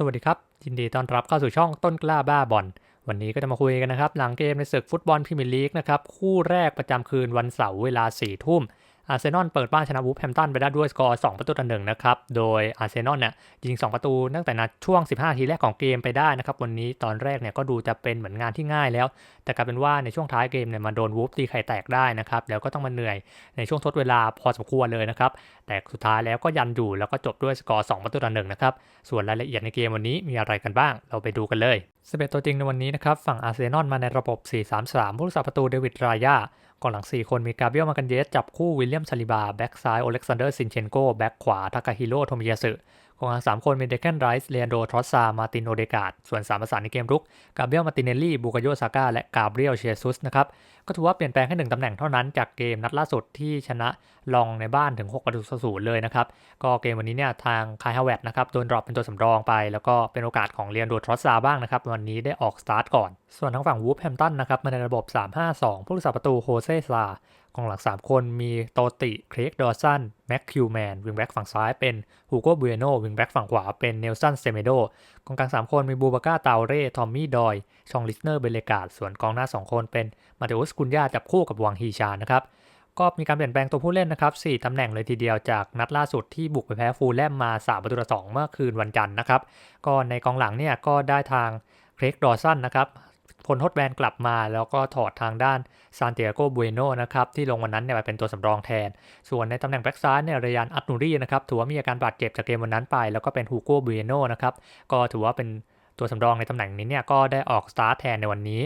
สวัสดีครับ ยินดีต้อนรับเข้าสู่ช่องต้นกล้าบ้าบอลวันนี้ก็จะมาคุยกันนะครับ หลังเกมในศึกฟุตบอลพรีเมียร์ลีกนะครับ คู่แรกประจำคืนวันเสาร์เวลา4ี่ทุ่ม อาร์เซนอลเปิดบ้านชนะวูฟแฮมตันไปได้ด้วยสกอร์2ประตูต่อหนึ่งนะครับ โดยอาร์เซนอลเนี่ยยิง 2 ประตูตั้งแต่นัดช่วง 15 ทีแรกของเกมไปได้นะครับ วันนี้ตอนแรกเนี่ยก็ดูจะเป็นเหมือนงานที่ง่ายแล้ว แต่กลายเป็นว่าในช่วงท้ายเกมเนี่ยมาโดนวูฟตีไข่แตกได้นะครับ แล้วก็ต้องมาเหนื่อยในช่วงทดเวลาพอสมควรเลยนะครับ แต่สุดท้ายแล้วก็ยันอยู่แล้วก็จบด้วยสกอร์2ประตูต่อหนึ่งนะครับ ส่วนรายละเอียดในเกมวันนี้มีอะไรกันบ้าง เราไปดูกันเลยสเปตัวจริงในวันนี้นะครับฝั่งอาร์เซนอลมาในระบบ 4-3-3ผู้รักษาประตูเดวิดรายา กองหลัง 4 คนมีกาเบียลมากันเยสจับคู่วิลเลียมชาลิบา แบ็กซ้ายโอเล็กซานเดอร์ซินเชนโก แบ็กขวาทากาฮิโร่โทมิยาสึ กองหลัง3คนมีเดคแคนไรส์เลอันโดทรอสซา มาตินโอเดกาด ส่วน3ประสานในเกมรุก กาเบรียล มาตินเนลลี่ บูกาโยซาก้า และกาเบรียล เชซุส นะครับ ก็ถือว่าเปลี่ยนแปลงแค่หนึ่งตำแหน่งเท่านั้นจากเกมนัดล่าสุดที่ชนะลองในบ้านถึง6ประตูต่อศูนย์เลยนะครับ ก็เกมวันนี้เนี่ยทางคายฮาวเวตนะครับโดนดรอปเป็นตัวสำรองไป แล้วก็เป็นโอกาสของเรียนโดทรอสซาบ้างนะครับ วันนี้ได้ออกสตาร์ทก่อน ส่วนทางฝั่งวูฟแฮมตันนะครับมาในระบบ 3-5-2 ผู้รักษาประตูโฮเซซา กองหลัง 3 คนมีโตติเครกดอสันแม็กคิวแมนวิงแบ็กฝั่งซ้ายเป็นฮูโกบูเอโนวิงแบ็กฝั่งขวาเป็นเนลสันเซเมโดกองกลาง 3 คนมีบูบาก้าตาเร่ทอมมี่ดอย ชองลิสเนอร์เบเลกาดส่วนกองหน้า 2 คนเป็นมาเตอุสกุนยาจับคู่กับวังฮีชานะครับก็มีการเปลี่ยนแปลงตัวผู้เล่นนะครับ 4 ตำแหน่งเลยทีเดียวจากนัดล่าสุดที่บุกไปแพ้ฟูลแลมมา 3 ประตูต่อ2เมื่อคืนวันจันทร์นะครับ ก็ในกองหลังเนี่ยก็ได้ทางเครกดอสันนะครับ พลทดแบนกลับมาแล้วก็ถอดทางด้านซานเตียโกบูเอโนนะครับที่ลงวันนั้นเนี่ยมาเป็นตัวสำรองแทน ส่วนในตำแหน่งแบ็กซ้ายเนี่ยเรยันอัตนูรีนะครับถือว่ามีอาการบาดเจ็บจากเกมวันนั้นไป แล้วก็เป็นฮูโกบูเอโนนะครับก็ถือว่าเป็นตัวสำรองในตำแหน่งนี้เนี่ยก็ได้ออกสตาร์ทแทนในวันนี้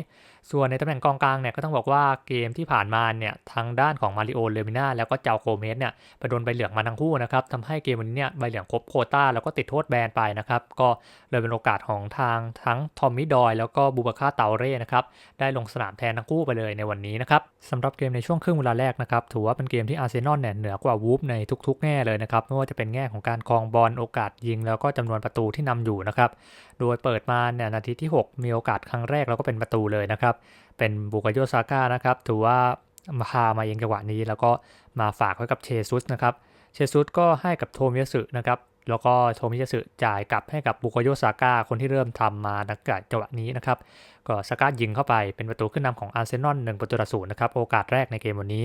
ส่วนในตำแหน่งกองกลางเนี่ยก็ต้องบอกว่าเกมที่ผ่านมาเนี่ยทางด้านของมาริโอเลมิน่าแล้วก็เจ้าโคเมสเนี่ยไปโดนใบเหลืองมาทั้งคู่นะครับทำให้เกมวันนี้เนี่ยใบเหลืองครบโคต้าแล้วก็ติดโทษแบนไปนะครับก็เลยเป็นโอกาสของทางทั้งทอมมี่ดอยแล้วก็บูบาคาเตาเร่นะครับได้ลงสนามแทนทั้งคู่ไปเลยในวันนี้นะครับสำหรับเกมในช่วงครึ่งเวลาแรกนะครับถือว่าเป็นเกมที่อาร์เซนอลเนี่ยเหนือกว่าวูฟในทุกๆ แง่เลยนะครับไม่ว่าจะเป็นแง่ของการครองบอลโอกาสยิง แล้วก็จำนวนประตูที่นำอยู่นะครับโดยเปิดมาเนี่ยนาทีที่ 6 มีโอกาสครั้งแรกแล้วก็เป็นประตูเลยนะครับเป็นบุกโยซาก้านะครับ ถือว่ามาพามาเองจังหวะนี้ แล้วก็มาฝากไว้กับเชซุสนะครับ เชซุสก็ให้กับโทมิยาสึนะครับ แล้วก็โทมิยาสึจ่ายกลับให้กับบุกโยซาก้าคนที่เริ่มทำมานักกจังหวะนี้นะครับ ก็ซาก้ายิงเข้าไปเป็นประตูขึ้นนำของอาร์เซนอล1ประตูต่อศูนย์นะครับ โอกาสแรกในเกมวันนี้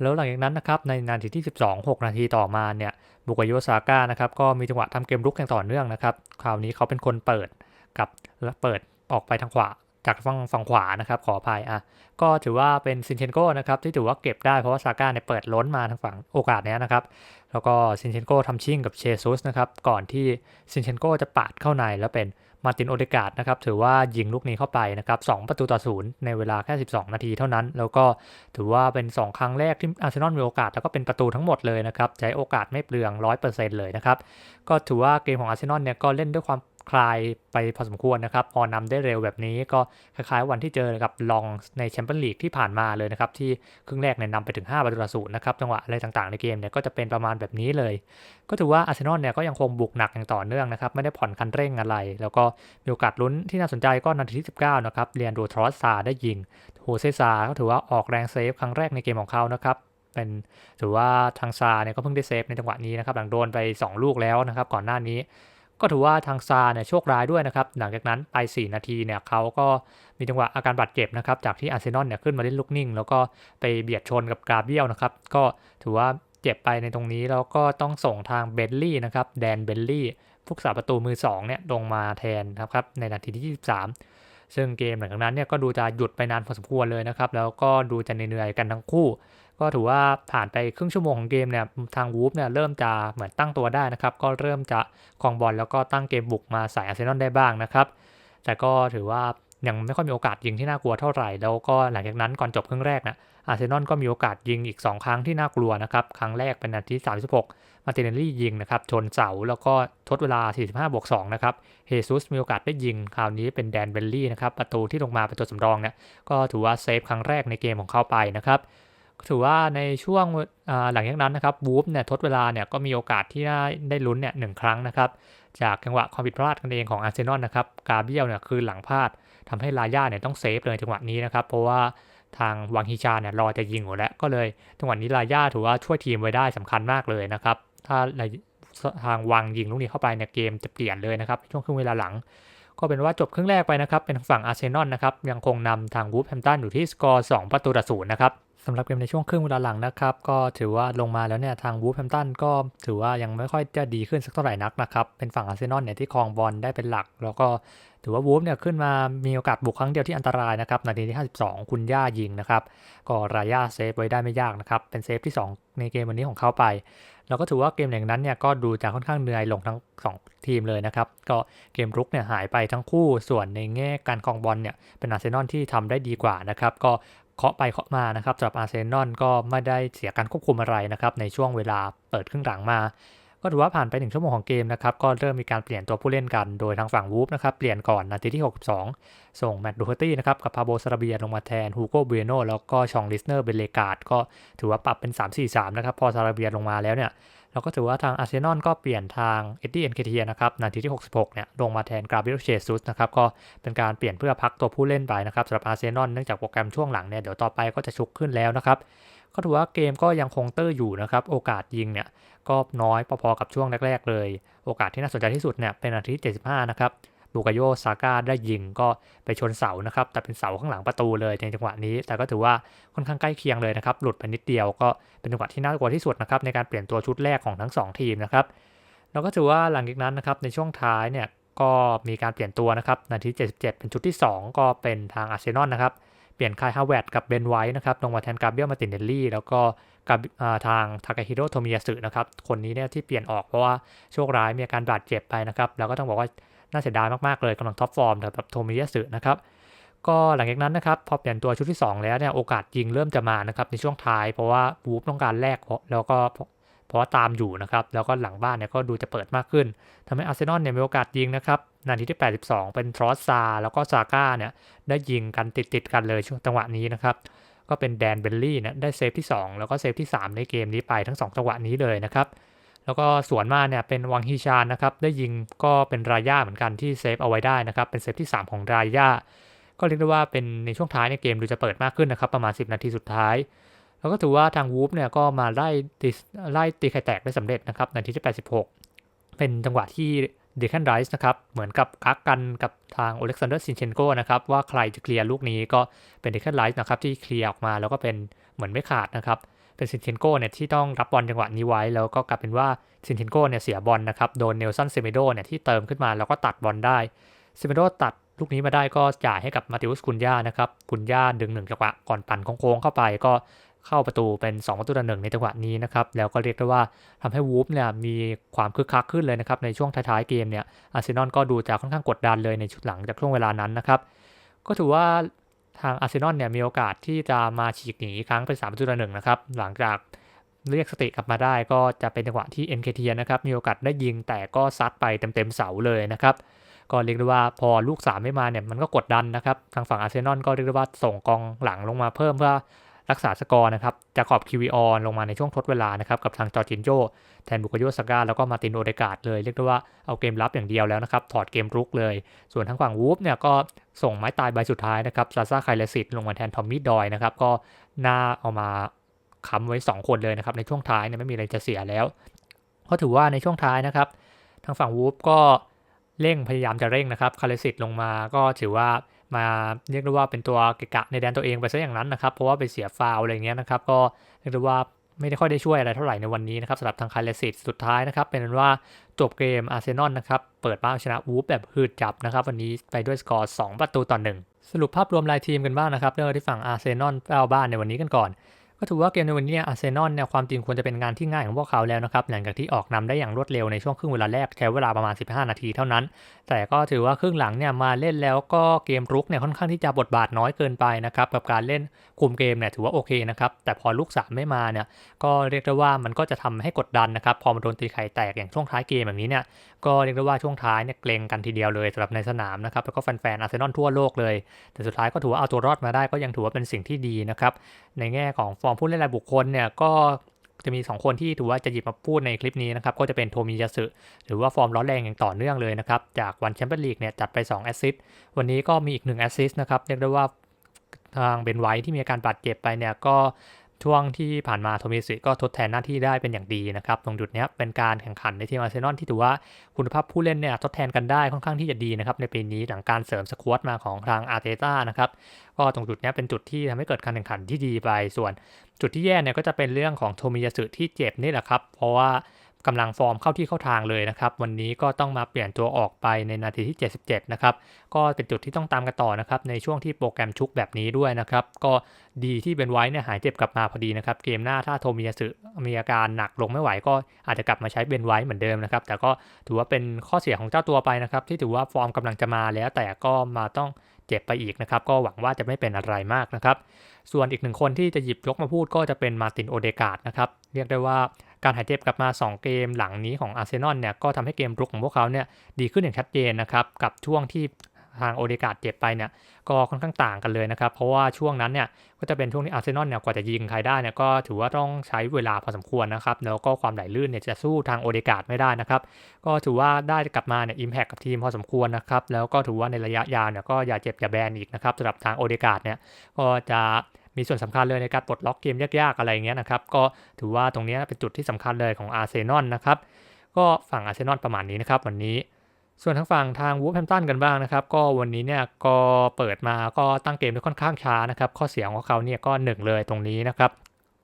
แล้วหลังจากนั้นนะครับในนาทีที่ 12 6 นาทีต่อมาเนี่ยบุกโยซาก้านะครับก็มีจังหวะทำเกมรุกอย่างต่อเนื่องนะครับ คราวนี้เขาเป็นคนเปิดกับเปิดออกไปทางขวา จากฝั่งฝั่งขวานะครับขออภัยอะก็ถือว่าเป็นซินเชนโก้นะครับที่ถือว่าเก็บได้เพราะว่าซาก้าเนี่ยเปิดล้นมาทางฝั่งโอกาสนี้นะครับ แล้วก็ซินเชนโก้ทำชิ่งกับเชซุสนะครับก่อนที่ซินเชนโก้จะปาดเข้าในแล้วเป็นมาตินโอเดกาดนะครับถือว่ายิงลูกนี้เข้าไปนะครับ2ประตูต่อศูนย์ในเวลาแค่ 12 นาทีเท่านั้น แล้วก็ถือว่าเป็น 2 ครั้งแรกที่อาร์เซนอลมีโอกาสแล้วก็เป็นประตูทั้งหมดเลยนะครับใช้โอกาสไม่เปลือง 100%เลยนะครับก็ถือว่าเกมของอาร์เซนอลเนี่ยก็เล่นด้วยความ คลายไปพอสมควรนะครับ พอนำได้เร็วแบบนี้ก็คล้ายๆวันที่เจอกับลองในแชมเปี้ยนลีกที่ผ่านมาเลยนะครับ ที่ครึ่งแรกเนี่ยนำไปถึง5ประตูต่อศูนย์นะครับ จังหวะอะไรต่างๆในเกมเนี่ยก็จะเป็นประมาณแบบนี้เลย ก็ถือว่าอาร์เซนอลเนี่ยก็ยังคงบุกหนักอย่างต่อเนื่องนะครับ ไม่ได้ผ่อนคันเร่งอะไร แล้วก็มีโอกาสลุ้นที่น่าสนใจก็นาทีที่ 19 นะครับเรียนโดทรอสซาได้ยิงโฮเซซาก็ถือว่าออกแรงเซฟครั้งแรกในเกมของเขานะครับเป็นถือว่าทางซาเนี่ยก็เพิ่งได้เซฟในจังหวะนี้นะครับหลังโดนไป 2 ลูกแล้วนะครับก่อนหน้านี้ ก็ถือว่าทางซาเนี่ยโชคร้ายด้วยนะครับ หลังจากนั้นไป 4 นาทีเนี่ยเขาก็มีจังหวะอาการบาดเจ็บนะครับ จากที่อาร์เซนอลเนี่ยขึ้นมาเล่นลูกนิ่ง แล้วก็ไปเบียดชนกับกราเบียลนะครับ ก็ถือว่าเจ็บไปในตรงนี้ แล้วก็ต้องส่งทางเบลลี่นะครับ แดนเบลลี่ผู้สาประตูมือ2เนี่ยลงมาแทนนะครับในนาทีที่ 23 ซึ่งเกมหลังจากนั้นเนี่ยก็ดูจะหยุดไปนานพอสมควรเลยนะครับ แล้วก็ดูจะเหนื่อยกันทั้งคู่ ก็ถือว่าผ่านไปครึ่งชั่วโมงของเกมเนี่ยทางวูฟเนี่ยเริ่มจะเหมือนตั้งตัวได้นะครับ ก็เริ่มจะคลองบอลแล้วก็ตั้งเกมบุกมาใส่อาร์เซนอลได้บ้างนะครับ แต่ก็ถือว่ายังไม่ค่อยมีโอกาสยิงที่น่ากลัวเท่าไหร่ แล้วก็หลังจากนั้นก่อนจบครึ่งแรกนะอาร์เซนอลก็มีโอกาสยิงอีก 2 ครั้งที่น่ากลัวนะครับ ครั้งแรกเป็นนาที 36 มาติเนลลี่ยิงนะครับ ชนเสาแล้วก็ทดเวลา 45บวก2นะครับ เฮซุสมีโอกาสได้ยิง คราวนี้เป็นแดนเบลลี่นะครับ ประตูที่ลงมาเป็นตัวสำรองเนี่ย ก็ถือว่าเซฟครั้งแรกในเกมของเขาไปนะครับ ถือว่าในช่วงหลังจากนั้นนะครับบูฟเนี่ยทดเวลาเนี่ยก็มีโอกาสที่ได้ได้ลุ้นเนี่ยหนึ่งครั้งนะครับ จากจังหวะความผิดพลาดกันเองของอาร์เซนอลนะครับกาเบียลเนี่ยคือหลังพลาดทำให้ลาย่าเนี่ยต้องเซฟเลยจังหวะนี้นะครับ เพราะว่าทางวังฮิชาเนี่ยรอจะยิงอยู่แล้ว ก็เลยจังหวะนี้ลาย่าถือว่าช่วยทีมไว้ได้สำคัญมากเลยนะครับ ถ้าทางวังยิงลูกนี้เข้าไปเนี่ยเกมจะเปลี่ยนเลยนะครับ ช่วงครึ่งเวลาหลัง ก็เป็นว่าจบครึ่งแรกไปนะครับ เป็นฝั่งอาร์เซนอลนะครับยังคงนำทางวูฟแฮมตันอยู่ที่สกอร์ 2 ประตูต่อศูนย์นะครับ สำหรับเกมในช่วงครึ่งเวลาหลังนะครับ ก็ถือว่าลงมาแล้วเนี่ยทางวูฟแฮมตันก็ถือว่ายังไม่ค่อยจะดีขึ้นสักเท่าไหร่นักนะครับ เป็นฝั่งอาร์เซนอลเนี่ยที่ครองบอลได้เป็นหลัก แล้วก็ถือว่าวูฟเนี่ยขึ้นมามีโอกาสบุกครั้งเดียวที่อันตรายนะครับนาทีที่ 52 คุณย่ายิงนะครับ ก็รายาเซฟไว้ได้ไม่ยากนะครับ เป็นเซฟที่ 2 ในเกมวันนี้ของเขาไป แล้วก็ถือว่าเกมอย่างนั้นเนี่ยก็ดูจะค่อนข้างเหนื่อยลงทั้ง 2 ทีมเลยนะครับ ก็เกมรุกเนี่ยหายไปทั้งคู่ ส่วนในแง่การครองบอลเนี่ยเป็นอาร์เซนอลที่ทำได้ดีกว่านะครับ ก็ เคาะไปเคาะมานะครับสำหรับอาร์เซนอลก็ไม่ได้เสียการควบคุมอะไรนะครับในช่วงเวลาเปิดครึ่งหลังมา ก็ถือว่าผ่านไป 1 ชั่วโมงของเกมนะครับก็เริ่มมีการเปลี่ยนตัวผู้เล่นกันโดยทางฝั่งวูฟนะครับเปลี่ยนก่อนนาทีที่ 62 ส่งแมตต์ดูเฮอร์ตี้นะครับกับพาโบซาราเบียลงมาแทนฮูโกเบโนแล้วก็ชองลิสเนอร์เบเลกาดก็ถือว่าปรับเป็น 3-4-3นะครับพอซาราเบียลงมาแล้วเนี่ยเราก็ถือว่าทางอาร์เซนอลก็เปลี่ยนทางเอ็ดดี้เอ็นเคทีนะครับนาทีที่ 66 เนี่ยลงมาแทนกราเบรียลเชซุสนะครับก็เป็นการเปลี่ยนเพื่อพักตัวผู้เล่นไปนะครับสำหรับอาร์เซนอลเนื่องจากโปรแกรมช่วงหลังเนี่ยเดี๋ยวต่อไปก็จะชุกขึ้นแล้วนะครับก็ถือว่าเกมก็ยังคงเตอร์อยู่นะครับโอกาสยิงเนี่ยก็น้อยพอๆกับช่วงแรก ๆ เลย โอกาสที่น่าสนใจที่สุดเนี่ยเป็นนาทีที่75นะครับ บูกาโยซาก้าได้ยิงก็ไปชนเสานะครับ แต่เป็นเสาข้างหลังประตูเลยในจังหวะนี้ แต่ก็ถือว่าค่อนข้างใกล้เคียงเลยนะครับ หลุดไปนิดเดียวก็เป็นจังหวะที่น่ากลัวที่สุดนะครับในการเปลี่ยนตัวชุดแรกของทั้ง 2 ทีมนะครับ แล้วก็ถือว่าหลังจากนั้นนะครับในช่วงท้ายเนี่ยก็มีการเปลี่ยนตัวนะครับนาที 77 เป็นชุดที่ 2 ก็เป็นทางอาร์เซนอลนะครับเปลี่ยนคายฮาวเวร์ดกับเบนไวท์นะครับลงมาแทนกาเบียลมาตินเดลลี่ แล้วก็กับทางทากาฮิโร่โทมิยาสึนะครับ คนนี้เนี่ยที่เปลี่ยนออกเพราะว่าโชคร้ายมีอาการบาดเจ็บไปนะครับ แล้วก็ต้องบอกว่า น่าเสียดายมากๆเลยกำลังท็อปฟอร์มสำหรับโทมิยาสึนะครับก็หลังจากนั้นนะครับพอเปลี่ยนตัวชุดที่ 2 แล้วเนี่ยโอกาสยิงเริ่มจะมานะครับในช่วงท้ายเพราะว่าวูฟต้องการแลกแล้วก็เพราะว่าตามอยู่นะครับแล้วก็หลังบ้านเนี่ยก็ดูจะเปิดมากขึ้นทำให้อาร์เซนอลเนี่ยมีโอกาสยิงนะครับนาทีที่ 82 เป็นทรอสซาแล้วก็ซาก้าเนี่ยได้ยิงกันติดๆกันเลยช่วงจังหวะนี้นะครับก็เป็นแดนเบลลี่เนี่ยได้เซฟที่ 2 แล้วก็เซฟที่ 3 ในเกมนี้ไปทั้ง 2 จังหวะนี้เลยนะครับ แล้วก็สวนมาเนี่ยเป็นวังฮิชานนะครับได้ยิงก็เป็นรายาเหมือนกันที่เซฟเอาไว้ได้นะครับเป็นเซฟที่ 3 ของรายาก็เรียกได้ว่าเป็นในช่วงท้ายในเกมดูจะเปิดมากขึ้นนะครับประมาณ 10 นาทีสุดท้าย แล้วก็ถือว่าทางวูฟเนี่ยก็มาไล่ตีไล่ตีไข่แตกได้สำเร็จนะครับนาทีที่ 86 เป็นจังหวะที่เดคันไรส์นะครับเหมือนกับกักกันกับทางโอเล็กซานเดอร์ซินเชนโกนะครับว่าใครจะเคลียร์ลูกนี้ก็เป็นเดคันไรส์นะครับที่เคลียร์ออกมาแล้วก็เป็นเหมือนไม่ขาดนะครับ เป็นซินเชนโกเนี่ยที่ต้องรับบอลจังหวะนี้ไว้ แล้วก็กลายเป็นว่าซินเชนโกเนี่ยเสียบอลนะครับโดนเนลสันเซเมโดเนี่ยที่เติมขึ้นมาแล้วก็ตัดบอลได้เซเมโดตัดลูกนี้มาได้ก็จ่ายให้กับมาติอุสกุนย่านะครับกุนย่าดึงหนึ่งจังหวะก่อนปั่นโค้งเข้าไปก็เข้าประตูเป็น 2 ประตูต่อหนึ่งในจังหวะนี้นะครับ แล้วก็เรียกได้ว่าทำให้วูฟเนี่ยมีความคึกคักขึ้นเลยนะครับ ในช่วงท้ายๆเกมเนี่ยอาร์เซนอลก็ดูจะค่อนข้างกดดันเลยในชุดหลังจากช่วงเวลานั้นนะครับ ก็ถือว่า ทางอาร์เซนอลเนี่ยมีโอกาสที่จะมาฉีกหนีครั้งเป็น3ามจุดหนึ่งนะครับหลังจากเรียกสติกลับมาได้ก็จะเป็นจังหวะที่ NKT นะครับมีโอกาสได้ยิงแต่ก็ซัดไปเต็มๆเสาเลยนะครับก็เรียกได้ว่าพอลูก 3 ไม่มาเนี่ยมันก็กดดันนะครับทางฝั่งอาร์เซนอลก็เรียกได้ว่าส่งกองหลังลงมาเพิ่มเพื่อ รักษาสกอร์นะครับจากขอบคิวิออนลงมาในช่วงทดเวลานะครับกับทางจอร์จินโจแทนบุกโยสกาแล้วก็มาตินโอเดกาดเลยเรียกได้ว่าเอาเกมรับอย่างเดียวแล้วนะครับถอดเกมรุกเลย ส่วนทางฝั่งวูฟเนี่ยก็ส่งไม้ตายใบสุดท้ายนะครับซาซาไคลสิตลงมาแทนทอมมี่ดอยนะครับก็หน่าเอามาค้ำไว้ 2 คนเลยนะครับในช่วงท้ายเนี่ยไม่มีอะไรจะเสียแล้ว ก็ถือว่าในช่วงท้ายนะครับ ทางฝั่งวูฟก็เร่งพยายามจะเร่งนะครับคาเลสิตลงมาก็ถือว่า มาเรียกได้ว่าเป็นตัวเกะกะในแดนตัวเองไปซะอย่างนั้นนะครับ เพราะว่าไปเสียฟาวอะไรเงี้ยนะครับ ก็เรียกได้ว่าไม่ได้ค่อยได้ช่วยอะไรเท่าไหร่ในวันนี้นะครับสำหรับทางคาเลสิตสุดท้ายนะครับ เป็นว่าจบเกมอาร์เซนอลนะครับ เปิดบ้านชนะวูฟแบบหืดจับนะครับ วันนี้ไปด้วยสกอร์ 2 ประตูต่อ 1 สรุปภาพรวมรายทีมกันบ้างนะครับเริ่มที่ฝั่งอาร์เซนอลเป้าบ้านในวันนี้กันก่อน ก็ถือว่าเกมในวันนี้อาร์เซนอลเนี่ยความจริงควรจะเป็นงานที่ง่ายของพวกเขาแล้วนะครับหลังจากที่ออกนำได้อย่างรวดเร็วในช่วงครึ่งเวลาแรกใช้เวลาประมาณ 15 นาทีเท่านั้น แต่ก็ถือว่าครึ่งหลังเนี่ยมาเล่นแล้วก็เกมรุกเนี่ยค่อนข้างที่จะบทบาทน้อยเกินไปนะครับกับการเล่นคุมเกมเนี่ยถือว่าโอเคนะครับแต่พอลูก3ไม่มาเนี่ยก็เรียกได้ว่ามันก็จะทำให้กดดันนะครับพอมาโดนตีไข่แตกอย่างช่วงท้ายเกมแบบนี้เนี่ยก็เรียกได้ว่าช่วงท้ายเนี่ยเกรงกันทีเดียวเลยสำหรับในสนามนะครับแล้วก็แฟนๆอาร์เซนอลทั่วโลกเลย แต่สุดท้ายก็ถือว่าเอาตัวรอดมาได้ก็ยังถือว่าเป็นสิ่งที่ดีนะครับในแง่ของฟอร์มผู้เล่นรายบุคคลเนี่ยก็จะมี 2 คนที่ถือว่าจะหยิบมาพูดในคลิปนี้นะครับ ก็จะเป็นโทมิยาสึหรือว่าฟอร์มร้อนแรงอย่างต่อเนื่องเลยนะครับ จากวันแชมเปี้ยนลีกเนี่ยจัดไป2แอสซิสต์วันนี้ก็มีอีก1แอสซิสต์นะครับ เรียกได้ว่าทางเบนไวท์ที่มีอาการบาดเจ็บไปเนี่ยก็ ช่วงที่ผ่านมาโทมิสุก็ทดแทนหน้าที่ได้เป็นอย่างดีนะครับ ตรงจุดนี้เป็นการแข่งขันในทีมอาร์เซนอลที่ถือว่าคุณภาพผู้เล่นเนี่ยทดแทนกันได้ค่อนข้างที่จะดีนะครับในปีนี้หลังการเสริมสควอตมาของทางอาร์เตต้านะครับก็ตรงจุดนี้เป็นจุดที่ทำให้เกิดการแข่งขันที่ดีไปส่วน จุดที่แย่เนี่ยก็จะเป็นเรื่องของโทมิยาสึที่เจ็บนี่แหละครับเพราะว่า กำลังฟอร์มเข้าที่เข้าทางเลยนะครับ วันนี้ก็ต้องมาเปลี่ยนตัวออกไปในนาทีที่ 77 นะครับ ก็เป็นจุดที่ต้องตามกันต่อนะครับ ในช่วงที่โปรแกรมชุกแบบนี้ด้วยนะครับ ก็ดีที่เบนไว้เนี่ยหายเจ็บกลับมาพอดีนะครับ เกมหน้าถ้าโทมิยาสึมีอาการหนักลงไม่ไหวก็อาจจะกลับมาใช้เบนไว้เหมือนเดิมนะครับ แต่ก็ถือว่าเป็นข้อเสียของเจ้าตัวไปนะครับ ที่ถือว่าฟอร์มกำลังจะมาแล้วแต่ก็มาต้องเจ็บไปอีกนะครับ ก็หวังว่าจะไม่เป็นอะไรมากนะครับ ส่วนอีกหนึ่งคนที่จะหยิบยกมาพูดก็จะเป็นมาตินโอเดกาดนะครับ เรียกได้ว่า การหายเจ็บกลับมา 2 เกมหลังนี้ของอาร์เซนอลเนี่ยก็ทำให้เกมรุกของพวกเขาเนี่ยดีขึ้นอย่างชัดเจนนะครับกับช่วงที่ทางโอเดกาดเจ็บไปเนี่ยก็ค่อนข้างต่างกันเลยนะครับ เพราะว่าช่วงนั้นเนี่ยก็จะเป็นช่วงที่อาร์เซนอลเนี่ยกว่าจะยิงใครได้เนี่ยก็ถือว่าต้องใช้เวลาพอสมควรนะครับ แล้วก็ความไหลลื่นเนี่ยจะสู้ทางโอเดกาดไม่ได้นะครับ ก็ถือว่าได้กลับมาเนี่ยอิมแพคกับทีมพอสมควรนะครับ แล้วก็ถือว่าในระยะยาวเนี่ยก็อย่าเจ็บอย่าแบนอีกนะครับสำหรับทางโอเดกาดเนี่ยก็จะ มีส่วนสำคัญเลยในการปลดล็อกเกมยากๆอะไรเงี้ยนะครับ ก็ถือว่าตรงนี้เป็นจุดที่สำคัญเลยของอาร์เซนอลนะครับ ก็ฝั่งอาร์เซนอลประมาณนี้นะครับวันนี้ ส่วนทางฝั่งทางวูฟแฮมตันกันบ้างนะครับ ก็วันนี้เนี่ยก็เปิดมาก็ตั้งเกมได้ค่อนข้างช้านะครับ ข้อเสียของเขาเนี่ยก็หนึ่งเลยตรงนี้นะครับ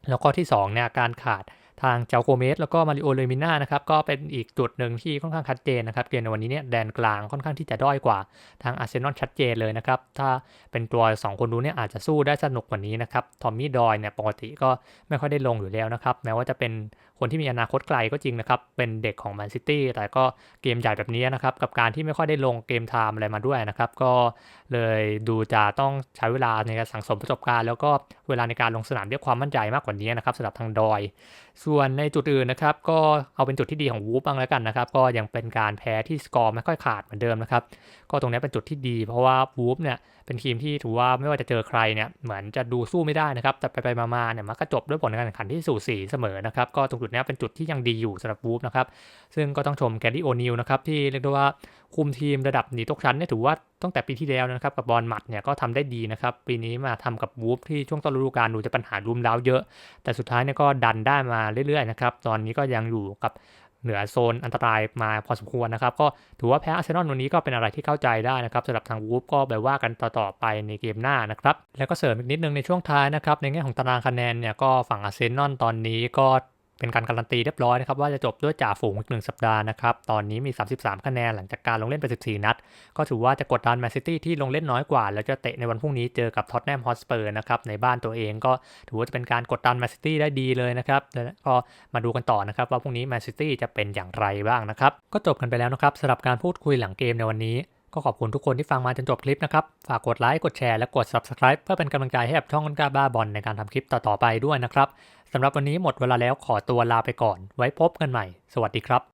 แล้วก็ที่2เนี่ยการขาด ทางเจ้าโกเมสแล้วก็มาริโอเลมิน่านะครับก็เป็นอีกจุดหนึ่งที่ค่อนข้างชัดเจนนะครับเกมในวันนี้เนี่ยแดนกลางค่อนข้างที่จะด้อยกว่าทางอาร์เซนอลชัดเจนเลยนะครับถ้าเป็นตัว2คนนู้นเนี่ยอาจจะสู้ได้สนุกกว่านี้นะครับทอมมี่ดอยเนี่ยปกติก็ไม่ค่อยได้ลงอยู่แล้วนะครับแม้ว่าจะเป็นคนที่มีอนาคตไกลก็จริงนะครับเป็นเด็กของแมนซิตี้แต่ก็เกมใหญ่แบบนี้นะครับกับการที่ไม่ค่อยได้ลงเกมไทม์อะไรมาด้วยนะครับก็เลยดูจะต้องใช้เวลาในการสังสมประสบการณ์ แล้วก็เวลาในการลงสนามด้วยความมั่นใจมากกว่านี้นะครับสำหรับทางดอยส่วนในจุดอื่นนะครับ ก็เอาเป็นจุดที่ดีของวูฟบ้างแล้วกันนะครับ ก็ยังเป็นการแพ้ที่สกอร์ไม่ค่อยขาดเหมือนเดิมนะครับ ก็ตรงนี้เป็นจุดที่ดี เพราะว่าวูฟเนี่ยเป็นทีมที่ถือว่าไม่ว่าจะเจอใครเนี่ยเหมือนจะดูสู้ไม่ได้นะครับ แต่ไปไปมาๆเนี่ยมันก็จบด้วยผลการแข่งขันที่สูสีเสมอนะครับ ก็ตรงจุดนี้เป็นจุดที่ยังดีอยู่สำหรับวูฟนะครับ ซึ่งก็ต้องชมแกรี่โอนิลนะครับที่เรียกได้ว่าคุมทีมระดับหนีตกชั้นเนี่ยถือว่า ตั้งแต่ปีที่แล้วนะครับกับบอลหมัดเนี่ยก็ทำได้ดีนะครับ ปีนี้มาทำกับวูฟที่ช่วงต้นฤดูกาลดูจะปัญหารุมเร้าเยอะ แต่สุดท้ายเนี่ยก็ดันได้มาเรื่อยๆนะครับตอนนี้ก็ยังอยู่กับเหนือโซนอันตรายมาพอสมควรนะครับ ก็ถือว่าแพ้อาร์เซนอลวันนี้ก็เป็นอะไรที่เข้าใจได้นะครับสำหรับทางวูฟก็ไปว่ากันต่อๆไปในเกมหน้านะครับ แล้วก็เสริมอีกนิดนึงในช่วงท้ายนะครับในแง่ของตารางคะแนนเนี่ยก็ฝั่งอาร์เซนอลตอนนี้ก็ เป็นการการันตีเรียบร้อยนะครับว่าจะจบด้วยจ่าฝูงอีกหนึ่งสัปดาห์นะครับตอนนี้มี 33 คะแนนหลังจากการลงเล่นไป 14 นัด ก็ถือว่าจะกดดันแมนซิตี้ที่ลงเล่นน้อยกว่า แล้วจะเตะในวันพรุ่งนี้เจอกับท็อตแนมฮอตสเปอร์นะครับในบ้านตัวเองก็ถือว่าจะเป็นการกดดันแมนซิตี้ได้ดีเลยนะครับแล้วก็มาดูกันต่อนะครับว่าพรุ่งนี้แมนซิตี้จะเป็นอย่างไรบ้างนะครับก็จบกันไปแล้วนะครับสำหรับการพูดคุยหลังเกมในวันนี้ก็ขอบคุณทุกคนที่ฟังมาจนจบคลิปนะครับ ฝากกดไลค์ กดแชร์ และกด subscribe เพื่อเป็นกำลังใจให้กับช่องต้นกล้าบ้าบอลในการทำคลิปต่อ ๆ ไปด้วยนะครับ สำหรับวันนี้หมดเวลาแล้วขอตัวลาไปก่อน ไว้พบกันใหม่ สวัสดีครับ